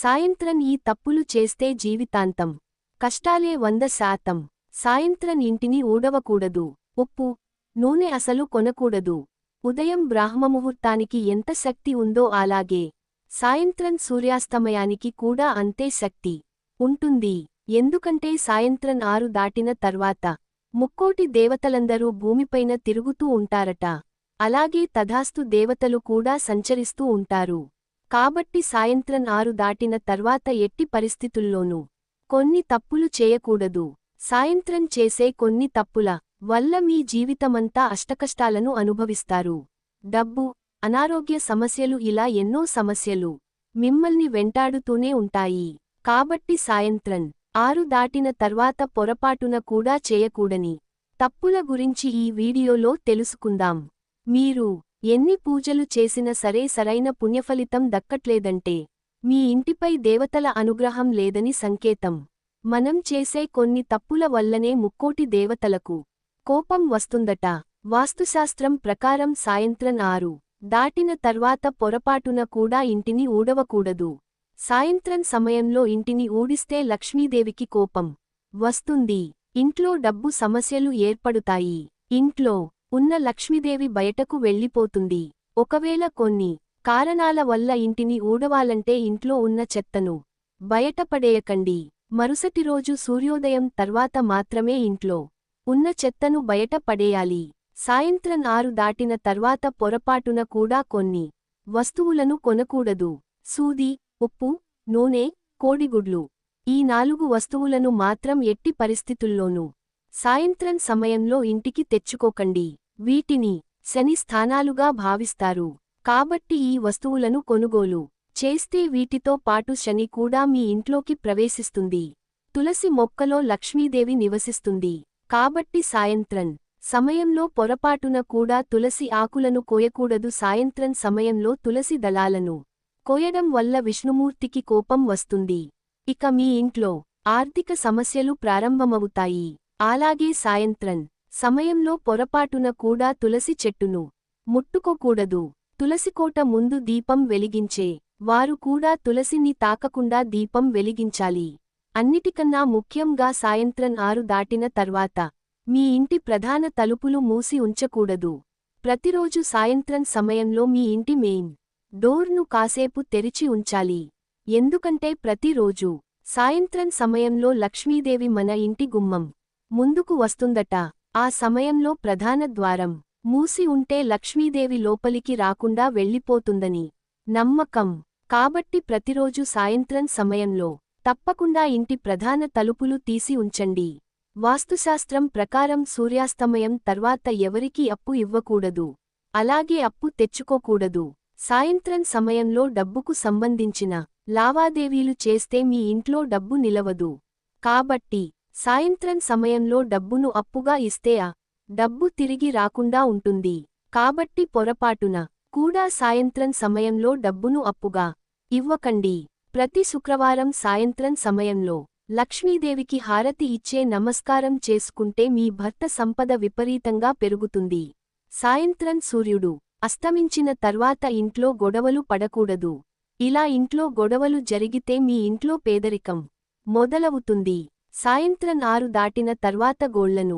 సాయంత్రం ఈ తప్పులు చేస్తే జీవితాంతం. కష్టాలే వంద శాతం. సాయంత్రం ఇంటిని ఊడవకూడదు. ఉప్పు నూనె అసలు కొనకూడదు. ఉదయం బ్రాహ్మముహూర్తానికి ఎంత శక్తి ఉందో అలాగే. సాయంత్రం సూర్యాస్తమయానికి కూడా అంతే శక్తి ఉంటుంది. ఎందుకంటే సాయంత్రం ఆరు దాటిన తర్వాత ముక్కోటి దేవతలందరూ భూమిపైన తిరుగుతూ ఉంటారట. అలాగే తథాస్తు దేవతలు కూడా సంచరిస్తూ ఉంటారు. కాబట్టి సాయంత్రం ఆరు దాటిన తర్వాత ఎట్టి పరిస్థితుల్లోనూ కొన్ని తప్పులు చేయకూడదు. సాయంత్రం చేసే కొన్ని తప్పుల వల్ల మీ జీవితమంతా అష్టకష్టాలను అనుభవిస్తారు. డబ్బు అనారోగ్య సమస్యలు ఇలా ఎన్నో సమస్యలు మిమ్మల్ని వెంటాడుతూనే ఉంటాయి. కాబట్టి సాయంత్రం ఆరు దాటిన తర్వాత పొరపాటున కూడా చేయకూడని తప్పుల గురించి ఈ వీడియోలో తెలుసుకుందాం. మీరు ఎన్ని పూజలు చేసినా సరే సరైన పుణ్యఫలితం దక్కట్లేదంటే మీ ఇంటిపై దేవతల అనుగ్రహం లేదని సంకేతం. మనం చేసే కొన్ని తప్పుల వల్లనే ముక్కోటి దేవతలకు కోపం వస్తుందట. వాస్తుశాస్త్రం ప్రకారం సాయంత్రం ఆరు దాటిన తర్వాత పొరపాటున కూడా ఇంటిని ఊడవకూడదు. సాయంత్రం సమయంలో ఇంటిని ఊడిస్తే లక్ష్మీదేవికి కోపం వస్తుంది. ఇంట్లో డబ్బు సమస్యలు ఏర్పడుతాయి. ఇంట్లో ఉన్న లక్ష్మీదేవి బయటకు వెళ్ళిపోతుంది. ఒకవేళ కొన్ని కారణాల వల్ల ఇంటిని ఊడవాలంటే ఇంట్లో ఉన్న చెత్తను బయటపడేయకండి. మరుసటి రోజు సూర్యోదయం తర్వాత మాత్రమే ఇంట్లో ఉన్న చెత్తను బయట పడేయాలి. సాయంత్రం ఆరు దాటిన తర్వాత పొరపాటున కూడా కొన్ని వస్తువులను కొనకూడదు. సూది ఉప్పు నూనె కోడిగుడ్లు ఈ నాలుగు వస్తువులను మాత్రం ఎట్టి పరిస్థితుల్లోనూ సాయంత్రం సమయంలో ఇంటికి తెచ్చుకోకండి. వీటిని శని స్థానాలుగా భావిస్తారు. కాబట్టి ఈ వస్తువులను కొనుగోలు చేస్తే వీటితో పాటు శని కూడా మీ ఇంట్లోకి ప్రవేశిస్తుంది. తులసి మొక్కలో లక్ష్మీదేవి నివసిస్తుంది. కాబట్టి సాయంత్రం సమయంలో పొరపాటున కూడా తులసి ఆకులను కోయకూడదు. సాయంత్రం సమయంలో తులసి దళాలను కోయడం వల్ల విష్ణుమూర్తికి కోపం వస్తుంది. ఇక మీ ఇంట్లో ఆర్థిక సమస్యలు ప్రారంభమవుతాయి. అలాగే సాయంత్రం సమయంలో పొరపాటున కూడా తులసి చెట్టును ముట్టుకోకూడదు. తులసికోట ముందు దీపం వెలిగించే వారు కూడా తులసిని తాకకుండా దీపం వెలిగించాలి. అన్నిటికన్నా ముఖ్యంగా సాయంత్రం ఆరు దాటిన తర్వాత మీ ఇంటి ప్రధాన తలుపులు మూసి ఉంచకూడదు. ప్రతిరోజు సాయంత్రం సమయంలో మీ ఇంటి మెయిన్ డోర్ను కాసేపు తెరిచి ఉంచాలి. ఎందుకంటే ప్రతిరోజు సాయంత్రం సమయంలో లక్ష్మీదేవి మన ఇంటి గుమ్మం ముందుకు వస్తుందట. ఆ సమయంలో ప్రధాన ద్వారం మూసి ఉంటే లక్ష్మీదేవి లోపలికి రాకుండా వెళ్ళిపోతుందని. నమ్మకం. కాబట్టి ప్రతిరోజు సాయంత్రం సమయంలో తప్పకుండా ఇంటి ప్రధాన తలుపులు తీసి ఉంచండి. వాస్తుశాస్త్రం ప్రకారం సూర్యాస్తమయం తర్వాత ఎవరికీ అప్పు ఇవ్వకూడదు. అలాగే అప్పు తెచ్చుకోకూడదు. సాయంత్రం సమయంలో డబ్బుకు సంబంధించిన లావాదేవీలు చేస్తే మీ ఇంట్లో డబ్బు నిలవదు. కాబట్టి సాయంత్రం సమయంలో డబ్బును అప్పుగా ఇస్తే ఆ డబ్బు తిరిగి రాకుండా ఉంటుంది. కాబట్టి పొరపాటున కూడా సాయంత్రం సమయంలో డబ్బును అప్పుగా ఇవ్వకండి. ప్రతి శుక్రవారం సాయంత్రం సమయంలో లక్ష్మీదేవికి హారతి ఇచ్చే నమస్కారం చేసుకుంటే మీ భర్త సంపద విపరీతంగా పెరుగుతుంది. సాయంత్రం సూర్యుడు అస్తమించిన తర్వాత ఇంట్లో గొడవలు పడకూడదు. ఇలా ఇంట్లో గొడవలు జరిగితే మీ ఇంట్లో పేదరికం మొదలవుతుంది. సాయంత్రం ఆరు దాటిన తర్వాత గోళ్ళను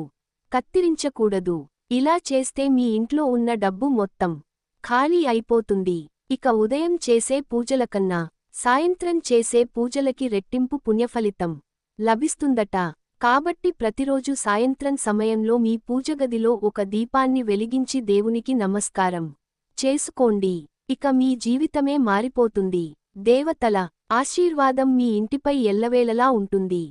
కత్తిరించకూడదు. ఇలా చేస్తే మీ ఇంట్లో ఉన్న డబ్బు మొత్తం ఖాళీ అయిపోతుంది. ఇక ఉదయం చేసే పూజలకన్నా సాయంత్రం చేసే పూజలకి రెట్టింపు పుణ్యఫలితం లభిస్తుందట. కాబట్టి ప్రతిరోజు సాయంత్రం సమయంలో మీ పూజగదిలో ఒక దీపాన్ని వెలిగించి దేవునికి నమస్కారం చేసుకోండి. ఇక మీ జీవితమే మారిపోతుంది. దేవతల ఆశీర్వాదం మీ ఇంటిపై ఎల్లవేళలా ఉంటుంది.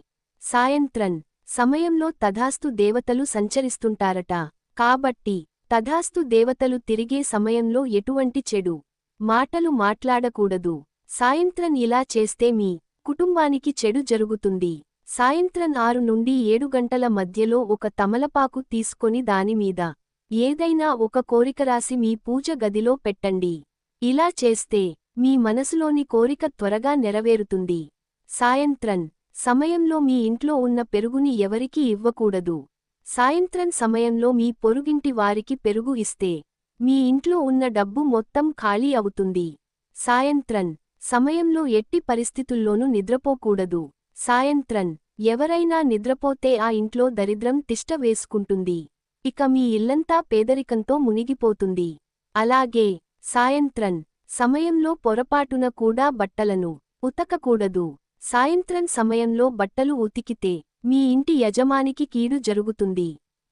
సాయంత్రన్ సమయంలో తథాస్తు దేవతలు సంచరిస్తుంటారట. కాబట్టి తథాస్తు దేవతలు తిరిగే సమయంలో ఎటువంటి చెడు మాటలు మాట్లాడకూడదు. సాయంత్రం ఇలా చేస్తే మీ కుటుంబానికి చెడు జరుగుతుంది. సాయంత్రం ఆరు నుండి ఏడు గంటల మధ్యలో ఒక తమలపాకు తీసుకొని దానిమీద ఏదైనా ఒక కోరిక రాసి మీ పూజ గదిలో పెట్టండి. ఇలా చేస్తే మీ మనసులోని కోరిక త్వరగా నెరవేరుతుంది. సాయంత్రం సమయంలో మీ ఇంట్లో ఉన్న పెరుగుని ఎవరికీ ఇవ్వకూడదు. సాయంత్రం సమయంలో మీ పొరుగింటి వారికి పెరుగు ఇస్తే మీ ఇంట్లో ఉన్న డబ్బు మొత్తం ఖాళీ అవుతుంది. సాయంత్రం సమయంలో ఎట్టి పరిస్థితుల్లోనూ నిద్రపోకూడదు. సాయంత్రం ఎవరైనా నిద్రపోతే ఆ ఇంట్లో దరిద్రం తిష్ట వేసుకుంటుంది. ఇక మీ ఇల్లంతా పేదరికంతో మునిగిపోతుంది. అలాగే సాయంత్రం సమయంలో పొరపాటున కూడా బట్టలను ఉతకకూడదు. సాయంత్రం సమయంలో బట్టలు ఉతికితే మీ ఇంటి యజమానికి కీడు జరుగుతుంది.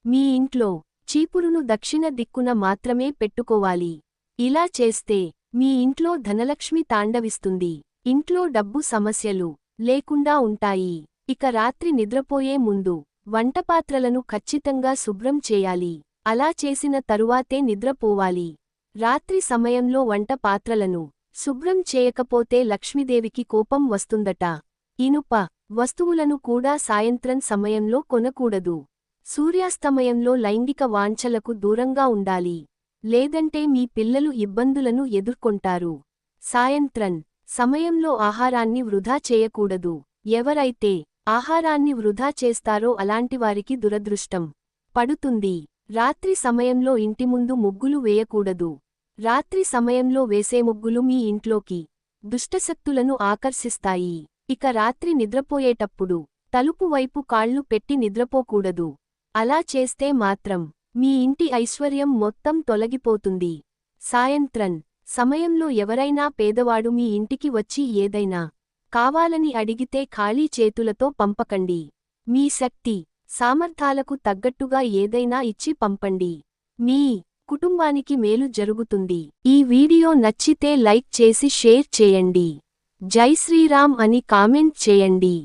మీ ఇంట్లో చీపురును దక్షిణ దిక్కున మాత్రమే పెట్టుకోవాలి. ఇలా చేస్తే మీ ఇంట్లో ధనలక్ష్మి తాండవిస్తుంది. ఇంట్లో డబ్బు సమస్యలు లేకుండా ఉంటాయి. ఇక రాత్రి నిద్రపోయే ముందు వంటపాత్రలను ఖచ్చితంగా శుభ్రం చేయాలి. అలా చేసిన తరువాతే నిద్రపోవాలి. రాత్రి సమయంలో వంట పాత్రలను శుభ్రం చేయకపోతే లక్ష్మీదేవికి కోపం వస్తుందట. ఇనుప వస్తువులను కూడా సాయంత్రం సమయంలో కొనకూడదు. సూర్యాస్తమయంలో లైంగిక వాంఛలకు దూరంగా ఉండాలి. లేదంటే మీ పిల్లలు ఇబ్బందులను ఎదుర్కొంటారు. సాయంత్రం సమయంలో ఆహారాన్ని వృధా చేయకూడదు. ఎవరైతే ఆహారాన్ని వృధా చేస్తారో అలాంటివారికి దురదృష్టం పడుతుంది. రాత్రి సమయంలో ఇంటి ముందు ముగ్గులు వేయకూడదు. రాత్రి సమయంలో వేసే ముగ్గులు మీ ఇంట్లోకి దుష్టశక్తులను ఆకర్షిస్తాయి. ఇక రాత్రి నిద్రపోయేటప్పుడు తలుపు వైపు కాళ్ళు పెట్టి నిద్రపోకూడదు. అలా చేస్తే మాత్రం మీ ఇంటి ఐశ్వర్యం మొత్తం తొలగిపోతుంది. సాయంత్రం సమయంలో ఎవరైనా పేదవాడు మీ ఇంటికి వచ్చి ఏదైనా కావాలని అడిగితే ఖాళీ చేతులతో పంపకండి. మీ శక్తి సామర్థాలకు తగ్గట్టుగా ఏదైనా ఇచ్చి పంపండి. మీ కుటుంబానికి మేలు జరుగుతుంది. ఈ వీడియో నచ్చితే లైక్ చేసి షేర్ చేయండి. జై శ్రీరామ్ అని కామెంట్ చేయండి.